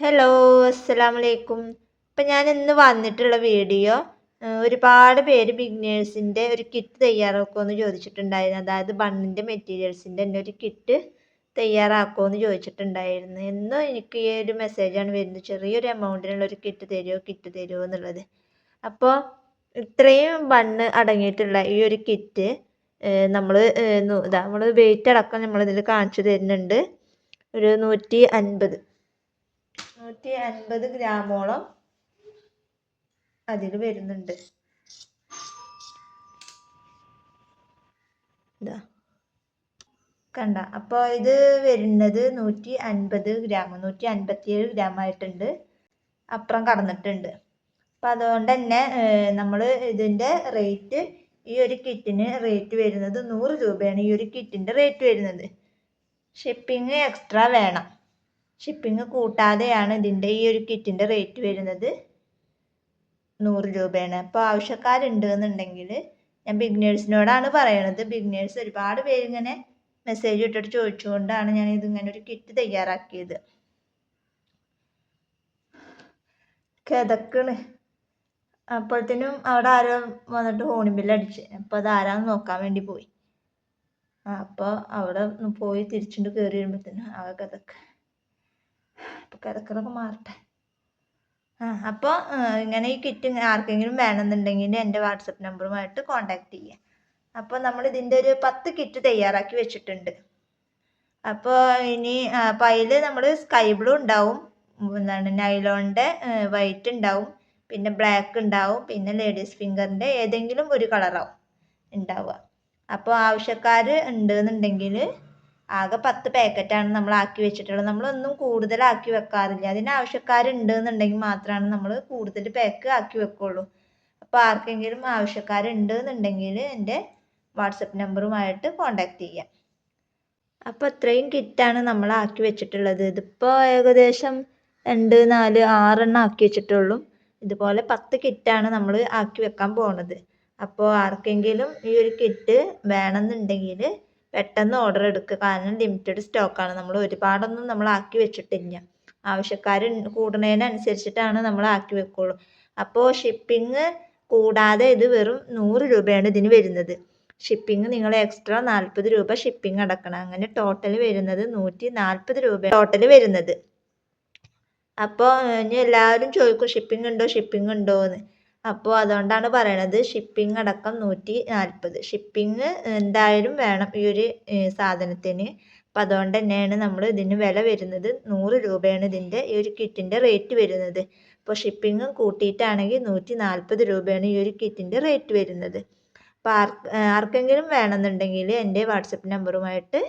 Hello അസ്സലാമു അലൈക്കും അപ്പം ഞാൻ ഇന്ന് വന്നിട്ടുള്ള വീഡിയോ ഒരുപാട് പേര് ബിഗ്നേഴ്സിന്റെ ഒരു കിറ്റ് തയ്യാറാക്കുമെന്ന് ചോദിച്ചിട്ടുണ്ടായിരുന്നു. അതായത് ബണ്ണിന്റെ മെറ്റീരിയൽസിന്റെ തന്നെ ഒരു കിറ്റ് തയ്യാറാക്കുമെന്ന് ചോദിച്ചിട്ടുണ്ടായിരുന്നു. എന്നും എനിക്ക് ഈ ഒരു മെസ്സേജാണ് വരുന്നത്. ചെറിയൊരു എമൗണ്ടിനുള്ള ഒരു കിറ്റ് തരുമോ കിറ്റ് തരുമോ എന്നുള്ളത്. അപ്പോൾ ഇത്രയും ബണ്ണ് അടങ്ങിയിട്ടുള്ള ഈ ഒരു കിറ്റ് നമ്മൾ ഇതാ നമ്മൾ വെയിറ്റ് അടക്കം നമ്മളിതിൽ കാണിച്ചു തരുന്നുണ്ട്. ഒരു നൂറ്റി അൻപത്. നൂറ്റി അൻപത് ഗ്രാമോളം അതിൽ വരുന്നുണ്ട്. ഇതാ. കണ്ട. അപ്പോൾ ഇത് വരുന്നത് നൂറ്റി അൻപത് ഗ്രാം നൂറ്റി അൻപത്തിയേഴ് ഗ്രാം ആയിട്ടുണ്ട് അപ്പുറം കടന്നിട്ടുണ്ട്. അപ്പം അതുകൊണ്ട് തന്നെ നമ്മൾ ഇതിന്റെ റേറ്റ് ഈ ഒരു കിറ്റിന് റേറ്റ് വരുന്നത് നൂറ് രൂപയാണ് ഈ ഒരു കിറ്റിന്റെ റേറ്റ് വരുന്നത്. ഷിപ്പിംഗ് എക്സ്ട്രാ വേണം. ഷിപ്പിംഗ് കൂട്ടാതെയാണ് ഇതിന്റെ ഈ ഒരു കിറ്റിന്റെ റേറ്റ് വരുന്നത്. നൂറ് രൂപയാണ്. അപ്പോൾ ആവശ്യക്കാരുണ്ട് എന്നുണ്ടെങ്കിൽ ഞാൻ ബിഗ്നേഴ്സിനോടാണ് പറയണത്. ബിഗ്നേഴ്സ് ഒരുപാട് പേരിങ്ങനെ മെസ്സേജ് ഇട്ടിട്ട് ചോദിച്ചുകൊണ്ടാണ് ഞാൻ ഇതിങ്ങനെ ഒരു കിറ്റ് തയ്യാറാക്കിയത്. കിതക്കണ്. അപ്പോഴത്തേനും അവിടെ ആരോ വന്നിട്ട് ഹോണി ബില്ലടിച്ച് അപ്പോൾ അത് ആരാന്ന് നോക്കാൻ വേണ്ടി പോയി. അപ്പോൾ അവിടെ പോയി തിരിച്ചുകൊണ്ട് കയറി വരുമ്പോഴത്തേനും ആ കിതക്ക്. അപ്പോൾ കിടക്കണൊക്കെ മാറട്ടെ. ആ അപ്പോൾ ഇങ്ങനെ ഈ കിറ്റ് ആർക്കെങ്കിലും വേണമെന്നുണ്ടെങ്കിൽ എന്റെ വാട്സപ്പ് നമ്പറുമായിട്ട് കോൺടാക്റ്റ് ചെയ്യാം. അപ്പോൾ നമ്മൾ ഇതിന്റെ ഒരു പത്ത് കിറ്റ് തയ്യാറാക്കി വെച്ചിട്ടുണ്ട്. അപ്പോൾ ഇനി അപ്പോൾ അതിൽ നമ്മൾ സ്കൈ ബ്ലൂ ഉണ്ടാവും. എന്താണ് നൈലോണിന്റെ വൈറ്റ് ഉണ്ടാവും. പിന്നെ ബ്ലാക്ക് ഉണ്ടാവും. പിന്നെ ലേഡീസ് ഫിംഗറിന്റെ ഏതെങ്കിലും ഒരു കളറാവും ഉണ്ടാവുക. അപ്പോൾ ആവശ്യക്കാർ ഉണ്ട് എന്നുണ്ടെങ്കിൽ ആകെ പത്ത് പാക്കറ്റാണ് നമ്മൾ ആക്കി വെച്ചിട്ടുള്ളത്. നമ്മളൊന്നും കൂടുതൽ ആക്കി വെക്കാറില്ല. അതിന് ആവശ്യക്കാരുണ്ട് എന്നുണ്ടെങ്കിൽ മാത്രമാണ് നമ്മൾ കൂടുതൽ പാക്ക് ആക്കി വെക്കുള്ളൂ. അപ്പോൾ ആർക്കെങ്കിലും ആവശ്യക്കാരുണ്ട് എന്നുണ്ടെങ്കിൽ എന്റെ വാട്സപ്പ് നമ്പറുമായിട്ട് കോൺടാക്റ്റ് ചെയ്യാം. അപ്പോൾ ഇത്രയും കിറ്റാണ് നമ്മൾ ആക്കി വെച്ചിട്ടുള്ളത്. ഇതിപ്പോൾ ഏകദേശം രണ്ട് നാല് ആറെണ്ണം ആക്കി വെച്ചിട്ടുള്ളൂ. ഇതുപോലെ പത്ത് കിറ്റാണ് നമ്മൾ ആക്കി വെക്കാൻ പോകുന്നത് അപ്പോൾ ആർക്കെങ്കിലും ഈ ഒരു കിറ്റ് വേണമെന്നുണ്ടെങ്കിൽ പെട്ടെന്ന് ഓർഡർ എടുക്കുക. കാരണം ലിമിറ്റഡ് സ്റ്റോക്കാണ് നമ്മൾ ഒരുപാടൊന്നും നമ്മൾ ആക്കി വെച്ചിട്ടില്ല. ആവശ്യക്കാർ കൂടുന്നതിനനുസരിച്ചിട്ടാണ് നമ്മൾ ആക്കി വെക്കുള്ളൂ. അപ്പോൾ ഷിപ്പിംഗ് കൂടാതെ ഇത് വെറും നൂറ് രൂപയാണ് ഇതിന് വരുന്നത്. ഷിപ്പിംഗ് നിങ്ങൾ എക്സ്ട്രാ നാൽപ്പത് രൂപ ഷിപ്പിംഗ് അടക്കണം. അങ്ങനെ ടോട്ടൽ വരുന്നത് നൂറ്റി നാൽപ്പത് രൂപ ടോട്ടൽ വരുന്നത്. അപ്പോൾ ഇനി എല്ലാവരും ചോദിക്കും ഷിപ്പിംഗ് ഉണ്ടോ? ഷിപ്പിംഗ് ഉണ്ടോ എന്ന് അപ്പോൾ അതുകൊണ്ടാണ് പറയണത് ഷിപ്പിംഗ് അടക്കം നൂറ്റി നാൽപ്പത്. ഷിപ്പിംഗ് എന്തായാലും വേണം ഈ ഒരു സാധനത്തിന്. അപ്പോൾ അതുകൊണ്ട് തന്നെയാണ് നമ്മൾ ഇതിന് വില വരുന്നത്. നൂറ് രൂപയാണ് ഇതിന്റെ ഈ ഒരു കിറ്റിന്റെ റേറ്റ് വരുന്നത്. അപ്പോൾ ഷിപ്പിംഗും കൂട്ടിയിട്ടാണെങ്കിൽ നൂറ്റി നാൽപ്പത് രൂപയാണ് ഈ ഒരു കിറ്റിന്റെ റേറ്റ് വരുന്നത്. അപ്പോൾ ആർ ആർക്കെങ്കിലും വേണമെന്നുണ്ടെങ്കിൽ എന്റെ വാട്സപ്പ് നമ്പറുമായിട്ട്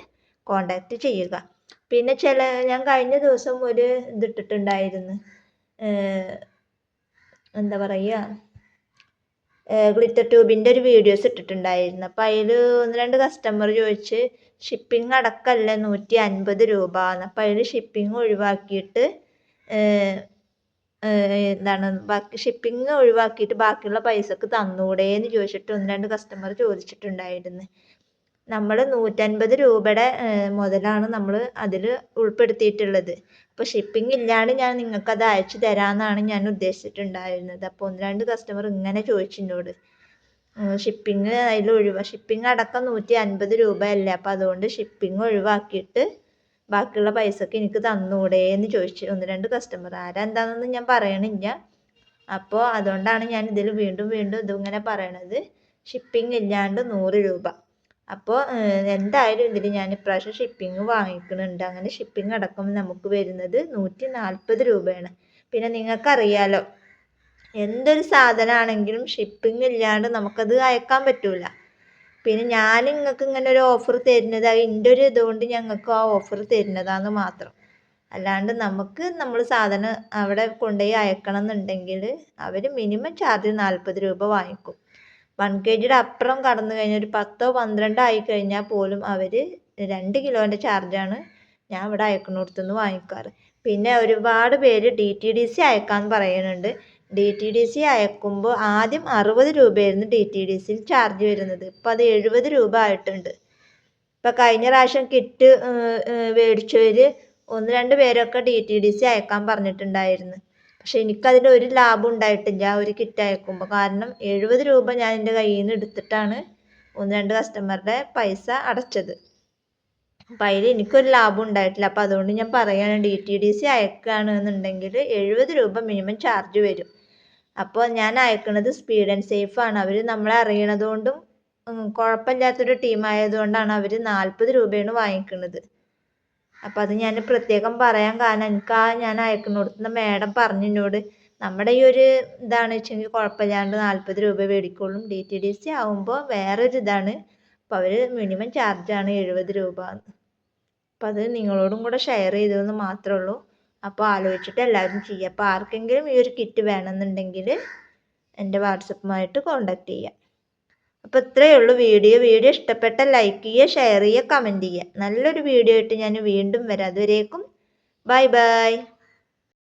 കോണ്ടാക്റ്റ് ചെയ്യുക. പിന്നെ ചില ഞാൻ കഴിഞ്ഞ ദിവസം ഒരു ഇതിട്ടിട്ടുണ്ടായിരുന്നു എന്താ പറയുക ഗ്ലിറ്റർ ട്യൂബിന്റെ ഒരു വീഡിയോസ് ഇട്ടിട്ടുണ്ടായിരുന്നു. അപ്പോൾ അതിൽ ഒന്ന് രണ്ട് കസ്റ്റമർ ചോദിച്ച് ഷിപ്പിംഗ് അടക്കമല്ലേ നൂറ്റി അൻപത് രൂപ എന്ന് അപ്പോൾ അതിൽ ഷിപ്പിംഗ് ഒഴിവാക്കിയിട്ട് എന്താണ് ബാക്കി ഷിപ്പിംഗ് ഒഴിവാക്കിയിട്ട് ബാക്കിയുള്ള പൈസക്ക് തന്നൂടെ എന്ന് ചോദിച്ചിട്ട് ഒന്ന് രണ്ട് കസ്റ്റമർ ചോദിച്ചിട്ടുണ്ടായിരുന്നു. നമ്മൾ നൂറ്റൻപത് രൂപയുടെ മുതലാണ് നമ്മൾ അതിൽ ഉൾപ്പെടുത്തിയിട്ടുള്ളത്. അപ്പോൾ ഷിപ്പിംഗ് ഇല്ലാണ്ട് ഞാൻ നിങ്ങൾക്കത് അയച്ചു തരാമെന്നാണ് ഞാൻ ഉദ്ദേശിച്ചിട്ടുണ്ടായിരുന്നത്. അപ്പോൾ ഒന്ന് രണ്ട് കസ്റ്റമർ ഇങ്ങനെ ചോദിച്ചു എന്നോട്. ഷിപ്പിംഗ് അതിൽ ഒഴിവാ ഷിപ്പിംഗ് അടക്കം നൂറ്റി അൻപത് രൂപയല്ലേ? അപ്പോൾ അതുകൊണ്ട് ഷിപ്പിംഗ് ഒഴിവാക്കിയിട്ട് ബാക്കിയുള്ള പൈസക്ക് എനിക്ക് തന്നൂടെ എന്ന് ചോദിച്ചു. ഒന്ന് രണ്ട് കസ്റ്റമർ ആരാ എന്താണെന്നൊന്നും ഞാൻ പറയണില്ല. അപ്പോൾ അതുകൊണ്ടാണ് ഞാൻ ഇതിൽ വീണ്ടും വീണ്ടും ഇതിങ്ങനെ പറയണത്. ഷിപ്പിംഗ് ഇല്ലാണ്ട് നൂറ് രൂപ. അപ്പോൾ എന്തായാലും ഇതിൽ ഞാൻ ഇപ്രാവശ്യം ഷിപ്പിംഗ് വാങ്ങിക്കുന്നുണ്ട്. അങ്ങനെ ഷിപ്പിംഗ് അടക്കം നമുക്ക് വരുന്നത് നൂറ്റി നാൽപ്പത് രൂപയാണ്. പിന്നെ നിങ്ങൾക്കറിയാലോ എന്തൊരു സാധനമാണെങ്കിലും ഷിപ്പിംഗ് ഇല്ലാണ്ട് നമുക്കത് അയക്കാൻ പറ്റില്ല പിന്നെ ഞാൻ നിങ്ങൾക്ക് ഇങ്ങനെ ഒരു ഓഫർ തരുന്നത് എന്റെ ഒരു ഇതുകൊണ്ട് ഞങ്ങൾക്ക് ആ ഓഫർ തരുന്നതാന്ന് മാത്രം. അല്ലാണ്ട് നമുക്ക് നമ്മൾ സാധനം അവിടെ കൊണ്ടുപോയി അയക്കണം എന്നുണ്ടെങ്കിൽ അവർ മിനിമം ചാർജ് നാൽപ്പത് രൂപ വാങ്ങിക്കും. വൺ കെ ജിയുടെ അപ്പുറം കടന്നു കഴിഞ്ഞാൽ ഒരു പത്തോ പന്ത്രണ്ടോ ആയി കഴിഞ്ഞാൽ പോലും അവർ രണ്ട് കിലോന്റെ ചാർജാണ് ഞാൻ ഇവിടെ അയക്കുന്നിടത്തുനിന്ന് വാങ്ങിക്കാറ്. പിന്നെ ഒരുപാട് പേര് ഡി ടി ഡി സി അയക്കാൻ പറയുന്നുണ്ട്. ഡി ടി ഡി സി അയക്കുമ്പോൾ ആദ്യം അറുപത് രൂപയായിരുന്നു ഡി ടി ഡി സിയിൽ ചാർജ് വരുന്നത്. ഇപ്പോൾ അത് എഴുപത് രൂപ ആയിട്ടുണ്ട്. ഇപ്പോൾ കഴിഞ്ഞ പ്രാവശ്യം കിറ്റ് മേടിച്ചവർ ഒന്ന് രണ്ട് പേരൊക്കെ ഡി ടി ഡി സി അയക്കാൻ പറഞ്ഞിട്ടുണ്ടായിരുന്നു. പക്ഷെ എനിക്കതിൽ ഒരു ലാഭം ഉണ്ടായിട്ടില്ല ആ ഒരു കിറ്റ് അയക്കുമ്പോൾ കാരണം എഴുപത് രൂപ ഞാൻ എന്റെ കയ്യിൽ നിന്ന് എടുത്തിട്ടാണ് ഒന്ന് രണ്ട് കസ്റ്റമറുടെ പൈസ അടച്ചത്. അപ്പം അതിൽ എനിക്കൊരു ലാഭം ഉണ്ടായിട്ടില്ല അപ്പോൾ അതുകൊണ്ട് ഞാൻ പറയുകയാണ് ഡി ടി ഡി സി എഴുപത് രൂപ മിനിമം ചാർജ് വരും. അപ്പോൾ ഞാൻ അയക്കുന്നത് സ്പീഡ് ആൻഡ് സേഫ് ആണ്. അവർ നമ്മളെ അറിയണത് കൊണ്ടും ഉം, കുഴപ്പമില്ലാത്തൊരു ടീം ആയതുകൊണ്ടാണ് അവർ നാൽപ്പത് രൂപയാണ് വാങ്ങിക്കുന്നത് അപ്പോൾ അത് ഞാൻ പ്രത്യേകം പറയാൻ കാരണം എനിക്ക് ആ ഞാൻ അയക്കുന്നിടത്തുനിന്ന് മാഡം പറഞ്ഞു എന്നോട് നമ്മുടെ ഈ ഒരു ഇതാണ് വെച്ചെങ്കിൽ കുഴപ്പമില്ലാണ്ട് നാൽപ്പത് രൂപ മേടിക്കുള്ളൂ. ഡി ടി ഡി സി ആകുമ്പോൾ വേറൊരു ഇതാണ്. അപ്പോൾ അവർ മിനിമം ചാർജാണ് എഴുപത് രൂപ. അപ്പോൾ അത് നിങ്ങളോടും കൂടെ ഷെയർ ചെയ്തതെന്ന് മാത്രമേ ഉള്ളൂ. അപ്പോൾ ആലോചിച്ചിട്ട് എല്ലാവരും ചെയ്യുക അപ്പോൾ ആർക്കെങ്കിലും ഈ ഒരു കിറ്റ് വേണമെന്നുണ്ടെങ്കിൽ എന്റെ വാട്സപ്പുമായിട്ട് കോൺടാക്റ്റ് ചെയ്യുക അപ്പോൾ ഇത്രയേ ഉള്ളൂ വീഡിയോ. വീഡിയോ ഇഷ്ടപ്പെട്ട ലൈക്ക് ചെയ്യുക ഷെയർ ചെയ്യുക കമന്റ് ചെയ്യുക. നല്ലൊരു വീഡിയോ ആയിട്ട് ഞാൻ വീണ്ടും വരാം. അതുവരേക്കും ബൈ ബൈ